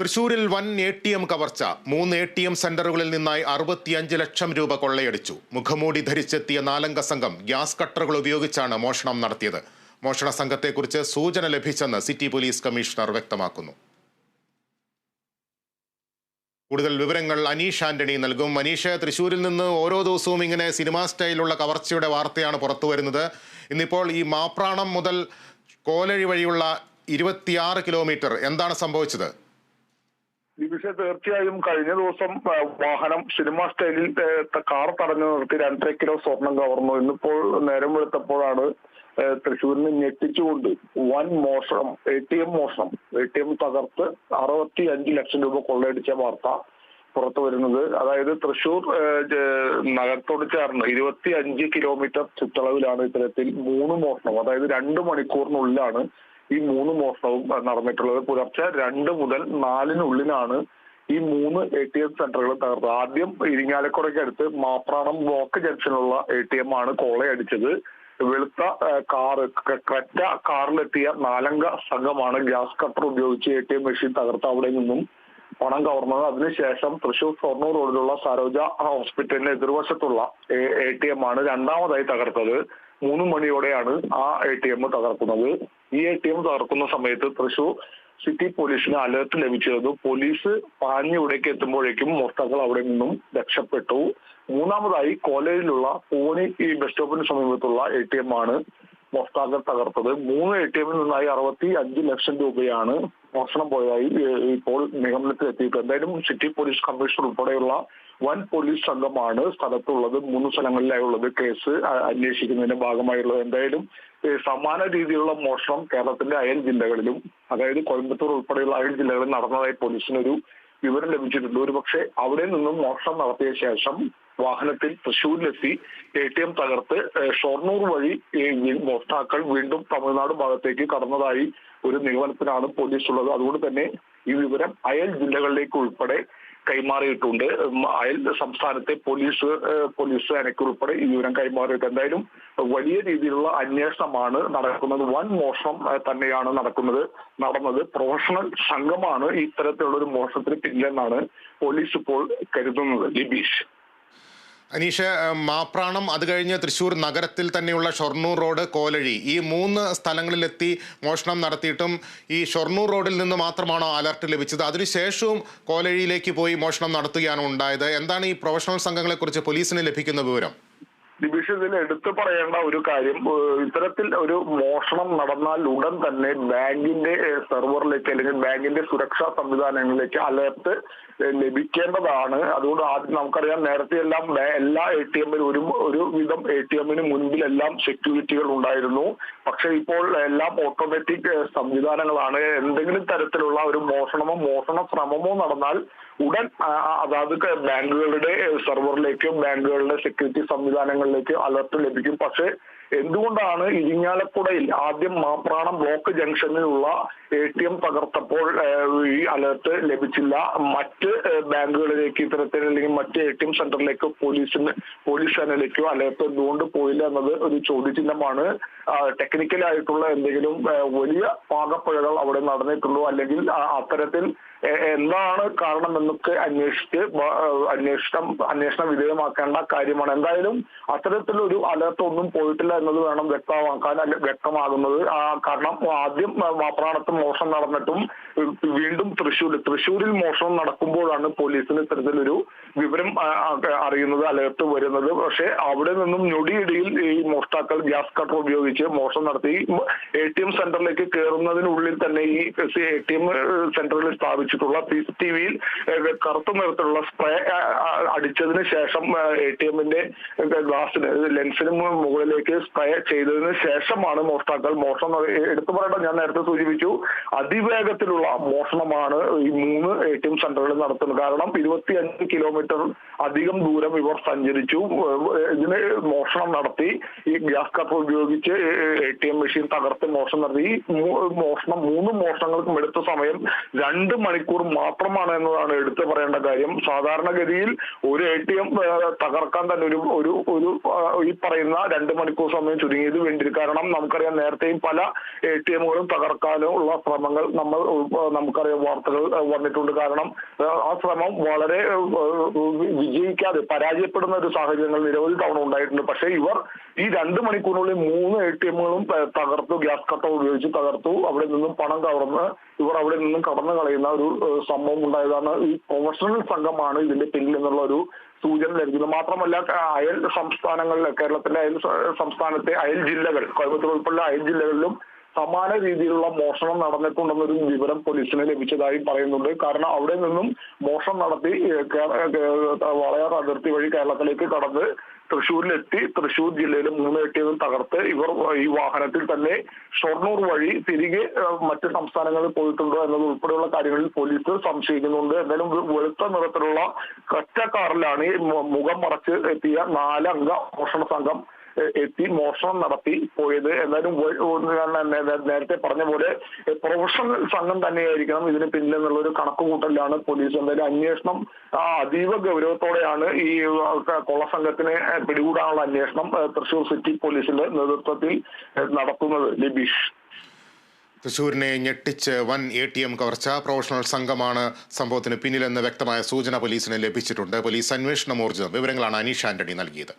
തൃശൂരിൽ വൻ A T M കവർച്ച. മൂന്ന് എ ടി എം സെന്ററുകളിൽ നിന്നായി അറുപത്തിയഞ്ച് ലക്ഷം രൂപ കൊള്ളയടിച്ചു. മുഖമൂടി ധരിച്ചെത്തിയ നാലംഗ സംഘം ഗ്യാസ് കട്ടറുകൾ ഉപയോഗിച്ചാണ് മോഷണം നടത്തിയത്. മോഷണ സംഘത്തെക്കുറിച്ച് സൂചന ലഭിച്ചെന്ന് സിറ്റി പോലീസ് കമ്മീഷണർ വ്യക്തമാക്കുന്നു. കൂടുതൽ വിവരങ്ങൾ അനീഷ് ആന്റണി നൽകും. അനീഷ് തൃശൂരിൽ നിന്ന് ഓരോ ദിവസവും ഇങ്ങനെ സിനിമാ സ്റ്റൈലുള്ള കവർച്ചയുടെ വാർത്തയാണ് പുറത്തു വരുന്നത്. ഇന്നിപ്പോൾ ഈ മാപ്രാണം മുതൽ കോലഴി വഴിയുള്ള ഇരുപത്തിയാറ് കിലോമീറ്റർ. എന്താണ് സംഭവിച്ചത്? ദിവിഷ തീർച്ചയായും കഴിഞ്ഞ ദിവസം വാഹനം സിനിമ സ്റ്റൈലിൽ കാർ തടഞ്ഞു നിർത്തി രണ്ടര കിലോ സ്വർണം കവർന്നു. ഇന്നിപ്പോൾ നേരം വെളുത്തപ്പോഴാണ് തൃശ്ശൂരിനെ ഞെട്ടിച്ചുകൊണ്ട് വൻ മോഷണം എ ടി എം മോഷണം എ ടി എം തകർത്ത് അറുപത്തി അഞ്ച് ലക്ഷം രൂപ കൊള്ളയടിച്ച വാർത്ത പുറത്തു വരുന്നത്. അതായത് തൃശൂർ നഗരത്തോട് ചേർന്ന് ഇരുപത്തി അഞ്ച് കിലോമീറ്റർ ചുറ്റളവിലാണ് ഇത്തരത്തിൽ മൂന്ന് മോഷണം. അതായത് രണ്ട് മണിക്കൂറിനുള്ളിലാണ് ഈ മൂന്ന് മോഷണവും നടന്നിട്ടുള്ളത് പുലർച്ചെ രണ്ട് മുതൽ നാലിനുള്ളിലാണ് ഈ മൂന്ന് എ ടി എം സെന്ററുകൾ തകർത്തത്. ആദ്യം ഇരിങ്ങാലക്കുടയ്ക്ക് അടുത്ത് മാപ്രാണം ബ്ലോക്ക് ജംഗ്ഷനിലുള്ള എ ടി എം ആണ് കോളയടിച്ചത് വെളുത്ത കാറ് ക്രെറ്റ കാറിലെത്തിയ നാലംഗ സംഘമാണ് ഗ്യാസ് കട്ടർ ഉപയോഗിച്ച് എ ടി എം മെഷീൻ തകർത്ത് അവിടെ നിന്നും പണം കവർന്നത്. അതിനുശേഷം തൃശൂർ ഷൊർണൂർ റോഡിലുള്ള സരോജ ഹോസ്പിറ്റലിന്റെ എതിർവശത്തുള്ള എ ടി എം ആണ് രണ്ടാമതായി തകർത്തത്. മൂന്ന് മണിയോടെയാണ് ആ എ ടി എം തകർക്കുന്നത്. ഈ എ ടി എം തകർക്കുന്ന സമയത്ത് തൃശൂർ സിറ്റി പോലീസിന് അലേർട്ട് ലഭിച്ചിരുന്നു. പോലീസ് പാഞ്ഞ് ഇവിടേക്ക് എത്തുമ്പോഴേക്കും മോഷ്ടാക്കൾ അവിടെ നിന്നും രക്ഷപ്പെട്ടു. മൂന്നാമതായി കോളേജിലുള്ള പൂവണി ഈ ബസ് സ്റ്റോപ്പിന് സമീപത്തുള്ള എ ടി എം ആണ്. മോഷ്ടാക്കൾ തകർത്തത്. മൂന്ന് എ ടി എമ്മിൽ നിന്നായി അറുപത്തി അഞ്ച് ലക്ഷം രൂപയാണ് മോഷണം പോയതായി ഇപ്പോൾ നിഗമനത്തിൽ എത്തിയിട്ട് എന്തായാലും സിറ്റി പോലീസ് കമ്മീഷണർ ഉൾപ്പെടെയുള്ള വൻ പോലീസ് സംഘമാണ് സ്ഥലത്തുള്ളത് മൂന്ന് സ്ഥലങ്ങളിലായി ഉള്ളത് കേസ് അന്വേഷിക്കുന്നതിന് ഭാഗമായുള്ളത്. എന്തായാലും സമാന രീതിയിലുള്ള മോഷണം കേരളത്തിന്റെ അയൽ ജില്ലകളിലും അതായത് കോയമ്പത്തൂർ ഉൾപ്പെടെയുള്ള അയൽ ജില്ലകളിൽ നടന്നതായി പോലീസിനൊരു വിവരം ലഭിച്ചിട്ടുണ്ട്. ഒരു പക്ഷേ അവിടെ നിന്നും മോഷണം നടത്തിയ ശേഷം വാഹനത്തിൽ തൃശ്ശൂരിലെത്തി എ ടി എം തകർത്ത് ഷൊർണൂർ വഴി മോഷ്ടാക്കൾ വീണ്ടും തമിഴ്നാട് ഭാഗത്തേക്ക് കടന്നതായി ഒരു നിഗമനത്തിനാണ് പോലീസ് ഉള്ളത് അതുകൊണ്ട് തന്നെ ഈ വിവരം അയൽ ജില്ലകളിലേക്ക് ഉൾപ്പെടെ കൈമാറിയിട്ടുണ്ട്. അയൽ സംസ്ഥാനത്തെ പോലീസ് പോലീസ് അനക്കുൾപ്പെടെ ഈ വിവരം കൈമാറിയിട്ട് എന്തായാലും വലിയ രീതിയിലുള്ള അന്വേഷണമാണ് നടക്കുന്നത്. വൻ മോഷണം തന്നെയാണ് നടക്കുന്നത്. നടന്നത് പ്രൊഫഷണൽ സംഘമാണ്. ഇത്തരത്തിലുള്ള ഒരു മോഷണത്തിന് പിന്നിലെന്നാണ് പോലീസ് ഇപ്പോൾ കരുതുന്നത്. ലിബീഷ് അനീഷ് മാപ്രാണം അത് കഴിഞ്ഞ് തൃശ്ശൂർ നഗരത്തിൽ തന്നെയുള്ള ഷൊർണൂർ റോഡ് കോലഴി. ഈ മൂന്ന് സ്ഥലങ്ങളിലെത്തി മോഷണം നടത്തിയിട്ടും ഈ ഷൊർണൂർ റോഡിൽ നിന്ന് മാത്രമാണോ അലർട്ട് ലഭിച്ചത്? അതിനുശേഷവും കോലഴിയിലേക്ക് പോയി മോഷണം നടത്തുകയാണ് ഉണ്ടായത്. എന്താണ് ഈ പ്രൊഫഷണൽ സംഘങ്ങളെക്കുറിച്ച് പോലീസിന് ലഭിക്കുന്ന വിവരം? ഡിവിഷൻ ഇതിൽ എടുത്തു പറയേണ്ട ഒരു കാര്യം ഇത്തരത്തിൽ ഒരു മോഷണം നടന്നാൽ ഉടൻ തന്നെ ബാങ്കിന്റെ സെർവറിലേക്ക് അല്ലെങ്കിൽ ബാങ്കിന്റെ സുരക്ഷാ സംവിധാനങ്ങളിലേക്ക് അലേർട്ട് ലഭിക്കേണ്ടതാണ്. അതുകൊണ്ട് ആദ്യം നമുക്കറിയാം നേരത്തെ എല്ലാം എല്ലാ എ ടി എമ്മിലും ഒരു ഒരു വിധം എ ടി എമ്മിന് മുൻപിലെല്ലാം സെക്യൂരിറ്റികൾ ഉണ്ടായിരുന്നു. പക്ഷേ ഇപ്പോൾ എല്ലാം ഓട്ടോമാറ്റിക് സംവിധാനങ്ങളാണ്. എന്തെങ്കിലും തരത്തിലുള്ള ഒരു മോഷണമോ മോഷണ ശ്രമമോ നടന്നാൽ ഉടൻ അതാത് ബാങ്കുകളുടെ സെർവറിലേക്കും ബാങ്കുകളുടെ സെക്യൂരിറ്റി സംവിധാനങ്ങളിലേക്ക് അലർട്ട് ലഭിക്കും. പക്ഷേ എന്തുകൊണ്ടാണ് ഇരിങ്ങാലക്കുടയിൽ ആദ്യം മാപ്രാണം ബ്ലോക്ക് ജംഗ്ഷനിലുള്ള എ ടി എം തകർത്തപ്പോൾ ഈ അലർട്ട് ലഭിച്ചില്ല? മറ്റ് ബാങ്കുകളിലേക്ക് ഇത്തരത്തിൽ അല്ലെങ്കിൽ മറ്റ് എ ടി എം സെന്ററിലേക്ക് പോലീസിന് പോലീസ് സേനയിലേക്കോ അലർട്ട് എന്തുകൊണ്ട് പോയില്ല എന്നത് ഒരു ചോദ്യചിഹ്നമാണ്. ടെക്നിക്കലായിട്ടുള്ള എന്തെങ്കിലും വലിയ പാകപ്പുഴകൾ അവിടെ നടന്നിട്ടുള്ളൂ അല്ലെങ്കിൽ അത്തരത്തിൽ എന്താണ് കാരണം എന്നൊക്കെ അന്വേഷിച്ച് അന്വേഷണം അന്വേഷണം വിധേയമാക്കേണ്ട കാര്യമാണ്. എന്തായാലും അത്തരത്തിലൊരു അലർട്ട് ഒന്നും പോയിട്ടില്ല എന്നത് വേണം വ്യക്തമാക്കാൻ വ്യക്തമാകുന്നത്. കാരണം ആദ്യം മാപ്രാണത്ത് മോഷണം നടന്നിട്ടും തൃശ്ശൂർ തൃശ്ശൂരിൽ മോഷണം നടക്കുമ്പോഴാണ് പോലീസിന് ഇത്തരത്തിലൊരു വിവരം അറിയുന്നത് അലേർട്ട് വരുന്നത്. പക്ഷേ അവിടെ നിന്നും ഞൊടിയിടയിൽ ഈ മോഷ്ടാക്കൾ ഗ്യാസ് കട്ടർ ഉപയോഗിച്ച് മോഷണം നടത്തി. എ ടി എം സെന്ററിലേക്ക് കയറുന്നതിനുള്ളിൽ തന്നെ ഈ എ ടി എം സെന്ററിൽ സ്ഥാപിച്ചിട്ടുള്ള സി സി ടി വിയിൽ കറുത്ത നിറത്തിലുള്ള സ്പ്രേ അടിച്ചതിന് ശേഷം എ ടി എമ്മിന്റെ ഗ്ലാസിന് ലെൻസിന് മുകളിലേക്ക് സ്പ്രേ ചെയ്തതിന് ശേഷമാണ് മോഷ്ടാക്കൾ മോഷണം എടുത്തു പറയേണ്ട ഞാൻ നേരത്തെ സൂചിപ്പിച്ചു. അതിവേഗത്തിലുള്ള മോഷണമാണ് ഈ മൂന്ന് എ ടി എം സെന്ററുകൾ നടത്തുന്നത്. കാരണം ഇരുപത്തി അഞ്ച് കിലോമീറ്റർ അധികം ദൂരം ഇവർ സഞ്ചരിച്ചു. ഇതിന് മോഷണം നടത്തി. ഈ ഗ്യാസ് കട്ടർ ഉപയോഗിച്ച് എ ടി എം മെഷീൻ തകർത്ത് മോഷണം നടത്തി. ഈ മോഷണം മൂന്ന് മോഷണങ്ങൾക്കും എടുത്ത സമയം രണ്ട് മണിക്കൂർ മാത്രമാണ് എന്നതാണ് എടുത്തു പറയേണ്ട കാര്യം. സാധാരണഗതിയിൽ ഒരു എ ടി എം തകർക്കാൻ തന്നെ ഒരു ഒരു ഒരു ഈ പറയുന്ന രണ്ട് മണിക്കൂർ സമയം ചുരുങ്ങിയത് വേണ്ടി കാരണം നമുക്കറിയാം നേരത്തെയും പല എ ടി എമ്മുകളും തകർക്കാനുള്ള ശ്രമങ്ങൾ നമ്മൾ നമുക്കറിയാം വാർത്തകൾ ഏഹ്, വന്നിട്ടുണ്ട്. കാരണം ആ ശ്രമം വളരെ വിജയിക്കാതെ പരാജയപ്പെടുന്ന ഒരു സാഹചര്യങ്ങൾ നിരവധി തവണ ഉണ്ടായിട്ടുണ്ട്. പക്ഷേ ഇവർ ഈ രണ്ട് മണിക്കൂറിനുള്ളിൽ മൂന്ന് എ ടി എമ്മുകളും തകർത്തു ഗ്യാസ് കട്ട ഉപയോഗിച്ച് തകർത്തു. അവിടെ നിന്നും പണം കവർന്ന് ഇവർ അവിടെ നിന്നും കടന്നു കളയുന്ന ഒരു സംഭവം ഉണ്ടായതാണ്. ഈ പ്രൊഫഷണൽ സംഘമാണ് ഇതിന്റെ പിന്നിൽ എന്നുള്ള ഒരു സൂചന ലഭിക്കുന്നത് മാത്രമല്ല അയൽ സംസ്ഥാനങ്ങളിൽ കേരളത്തിലെ അയൽ സംസ്ഥാനത്തെ അയൽ ജില്ലകൾ കോയമ്പത്തൂർ ഉൾപ്പെടെ അയൽ ജില്ലകളിലും സമാന രീതിയിലുള്ള മോഷണം നടന്നിട്ടുണ്ടെന്നൊരു വിവരം പോലീസിന് ലഭിച്ചതായി പറയുന്നുണ്ട്. കാരണം അവിടെ നിന്നും മോഷണം നടത്തി വളയാർ അതിർത്തി വഴി കേരളത്തിലേക്ക് കടന്ന് തൃശ്ശൂരിലെത്തി തൃശ്ശൂർ ജില്ലയിലെ മൂന്ന് എട്ടിയതും തകർത്ത് ഇവർ ഈ വാഹനത്തിൽ തന്നെ ഷൊർണൂർ വഴി തിരികെ മറ്റ് സംസ്ഥാനങ്ങളിൽ പോയിട്ടുണ്ടോ എന്നത് ഉൾപ്പെടെയുള്ള കാര്യങ്ങളിൽ പോലീസ് സംശയിക്കുന്നുണ്ട്. എന്തായാലും വെളുത്ത നിറത്തിലുള്ള കറ്റ കാറിലാണ് മുഖം മറച്ച് എത്തിയ നാലംഗ മോഷണ സംഘം എത്തി മോഷണം നടത്തി പോയത്. എന്തായാലും നേരത്തെ പറഞ്ഞ പോലെ പ്രൊഫഷണൽ സംഘം തന്നെയായിരിക്കണം ഇതിന് പിന്നിൽ എന്നുള്ള ഒരു കണക്കുകൂട്ടലാണ് പോലീസ്. എന്തായാലും അന്വേഷണം അതീവ ഗൗരവത്തോടെയാണ് ഈ കൊള്ളസംഘത്തിനെ കൊള്ള സംഘത്തിനെ പിടികൂടാനുള്ള അന്വേഷണം തൃശൂർ സിറ്റി പോലീസിന്റെ നേതൃത്വത്തിൽ നടത്തുന്നത്. ലിബീഷ്. തൃശൂരിനെ ഞെട്ടിച്ച് വൻ എ ടി എം കവർച്ച. പ്രൊഫഷണൽ സംഘമാണ് സംഭവത്തിന് പിന്നിലെന്ന് വ്യക്തമായ സൂചന പോലീസിന് ലഭിച്ചിട്ടുണ്ട്. പോലീസ് അന്വേഷണം ഊർജിതം വിവരങ്ങളാണ് അനീഷ് ആന്റണി നൽകിയത്.